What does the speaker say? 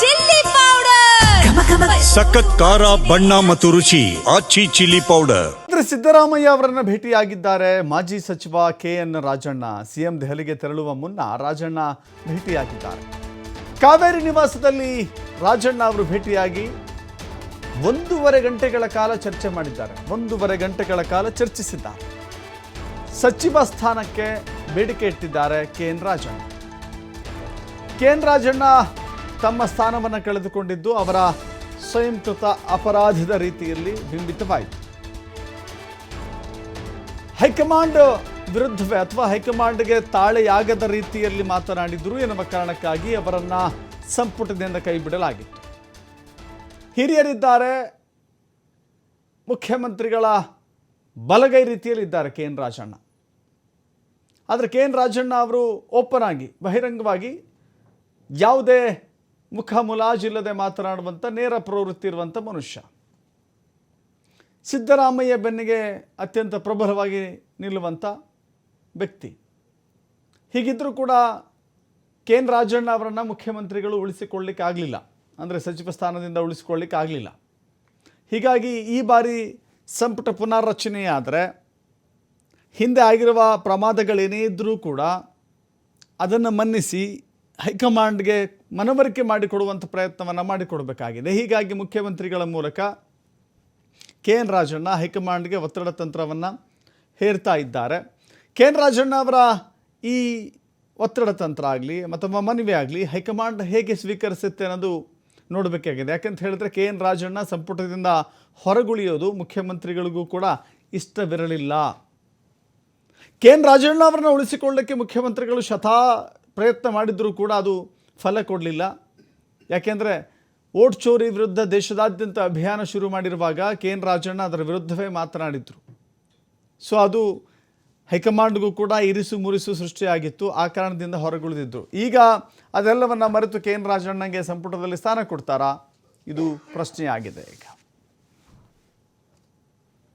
Chilli powder. ಸಖತ್ ಖಾರ ಬಣ್ಣ ಮತ್ತು ರುಚಿ ಆಚಿ ಚಿಲ್ಲಿ ಪೌಡರ್. ಅಂದ್ರೆ ಸಿದ್ದರಾಮಯ್ಯ ಅವರನ್ನ ಭೇಟಿಯಾಗಿದ್ದಾರೆ ಮಾಜಿ ಸಚಿವ ಕೆ ಎನ್ ರಾಜಣ್ಣ. ಸಿಎಂ ದೆಹಲಿಗೆ ತೆರಳುವ ಮುನ್ನ ರಾಜಣ್ಣ ಭೇಟಿಯಾಗಿದ್ದಾರೆ. ಕಾವೇರಿ ನಿವಾಸದಲ್ಲಿ ರಾಜಣ್ಣ ಅವರು ಭೇಟಿಯಾಗಿ ಒಂದೂವರೆ ಗಂಟೆಗಳ ಕಾಲ ಚರ್ಚೆ ಮಾಡಿದ್ದಾರೆ. ಒಂದೂವರೆ ಗಂಟೆಗಳ ಕಾಲ ಚರ್ಚಿಸಿದ್ದಾರೆ. ಸಚಿವ ಸ್ಥಾನಕ್ಕೆ ಬೇಡಿಕೆ ಇಟ್ಟಿದ್ದಾರೆ K N Rajanna. K N Rajanna ತಮ್ಮ ಸ್ಥಾನವನ್ನು ಕಳೆದುಕೊಂಡಿದ್ದು ಅವರ ಸ್ವಯಂಕೃತ ಅಪರಾಧದ ರೀತಿಯಲ್ಲಿ ಬಿಂಬಿತವಾಯಿತು. ಹೈಕಮಾಂಡ್ ವಿರುದ್ಧವೇ ಅಥವಾ ಹೈಕಮಾಂಡ್ಗೆ ತಾಳೆಯಾಗದ ರೀತಿಯಲ್ಲಿ ಮಾತನಾಡಿದ್ರು ಎನ್ನುವ ಕಾರಣಕ್ಕಾಗಿ ಅವರನ್ನ ಸಂಪುಟದಿಂದ ಕೈಬಿಡಲಾಗಿತ್ತು. ಹಿರಿಯರಿದ್ದಾರೆ, ಮುಖ್ಯಮಂತ್ರಿಗಳ ಬಲಗೈ ರೀತಿಯಲ್ಲಿದ್ದಾರೆ ಕೆ ಎನ್ ರಾಜಣ್ಣ. ಆದರೆ ಕೆ ಎನ್ ರಾಜಣ್ಣ ಅವರು ಓಪನ್ ಆಗಿ, ಬಹಿರಂಗವಾಗಿ ಯಾವುದೇ ಮುಖ ಮುಲಾಜಿಲ್ಲದೆ ಮಾತನಾಡುವಂಥ ನೇರ ಪ್ರವೃತ್ತಿ ಇರುವಂಥ ಮನುಷ್ಯ. ಸಿದ್ದರಾಮಯ್ಯ ಬೆನ್ನಿಗೆ ಅತ್ಯಂತ ಪ್ರಬಲವಾಗಿ ನಿಲ್ಲುವಂಥ ವ್ಯಕ್ತಿ. ಹೀಗಿದ್ದರೂ ಕೂಡ ಕೆ ಎನ್ ರಾಜಣ್ಣ ಅವರನ್ನು ಮುಖ್ಯಮಂತ್ರಿಗಳು ಉಳಿಸಿಕೊಳ್ಳಿಕ್ಕೆ ಆಗಲಿಲ್ಲ. ಅಂದರೆ ಸಚಿವ ಸ್ಥಾನದಿಂದ ಉಳಿಸಿಕೊಳ್ಳಿಕ್ಕೆ ಆಗಲಿಲ್ಲ. ಹೀಗಾಗಿ ಈ ಬಾರಿ ಸಂಪುಟ ಪುನರ್ರಚನೆಯಾದರೆ ಹಿಂದೆ ಆಗಿರುವ ಪ್ರಮಾದಗಳೇನೇ ಇದ್ದರೂ ಕೂಡ ಅದನ್ನು ಮನ್ನಿಸಿ ಹೈಕಮಾಂಡ್ಗೆ ಮನವರಿಕೆ ಮಾಡಿಕೊಡುವಂಥ ಪ್ರಯತ್ನವನ್ನು ಮಾಡಿಕೊಡಬೇಕಾಗಿದೆ. ಹೀಗಾಗಿ ಮುಖ್ಯಮಂತ್ರಿಗಳ ಮೂಲಕ ಕೆ ಎನ್ ರಾಜಣ್ಣ ಹೈಕಮಾಂಡ್ಗೆ ಒತ್ತಡ ತಂತ್ರವನ್ನು ಹೇರ್ತಾ ಇದ್ದಾರೆ. ಕೆ ಎನ್ ರಾಜಣ್ಣ ಅವರ ಈ ಒತ್ತಡ ತಂತ್ರ ಆಗಲಿ ಅಥವಾ ಮನವಿ ಆಗಲಿ ಹೈಕಮಾಂಡ್ ಹೇಗೆ ಸ್ವೀಕರಿಸುತ್ತೆ ಅನ್ನೋದು ನೋಡಬೇಕಾಗಿದೆ. ಯಾಕಂತ ಹೇಳಿದ್ರೆ ಕೆ ಎನ್ ರಾಜಣ್ಣ ಸಂಪುಟದಿಂದ ಹೊರಗುಳಿಯೋದು ಮುಖ್ಯಮಂತ್ರಿಗಳಿಗೂ ಕೂಡ ಇಷ್ಟವಿರಲಿಲ್ಲ. ಕೆ ಎನ್ ರಾಜಣ್ಣ ಅವರನ್ನು ಉಳಿಸಿಕೊಳ್ಳಕ್ಕೆ ಮುಖ್ಯಮಂತ್ರಿಗಳು ಶತಾ ಪ್ರಯತ್ನ ಮಾಡಿದರೂ ಕೂಡ ಅದು ಫಲ ಕೊಡಲಿಲ್ಲ. ಯಾಕೆಂದರೆ ಓಟ್ ಚೋರಿ ವಿರುದ್ಧ ದೇಶದಾದ್ಯಂತ ಅಭಿಯಾನ ಶುರು ಮಾಡಿರುವಾಗ ಕೆ ಎನ್ ರಾಜಣ್ಣ ಅದರ ವಿರುದ್ಧವೇ ಮಾತನಾಡಿದರು. ಸೊ ಅದು ಹೈಕಮಾಂಡ್ಗೂ ಕೂಡ ಇರಿಸು ಮುರಿಸು ಸೃಷ್ಟಿಯಾಗಿತ್ತು, ಆ ಕಾರಣದಿಂದ ಹೊರಗುಳಿದಿದ್ದರು ಈಗ ಅದೆಲ್ಲವನ್ನು ಮರೆತು ಕೆ ಎನ್ ರಾಜಣ್ಣಗೆ ಸಂಪುಟದಲ್ಲಿ ಸ್ಥಾನ ಕೊಡ್ತಾರಾ? ಇದು ಪ್ರಶ್ನೆಯಾಗಿದೆ ಈಗ.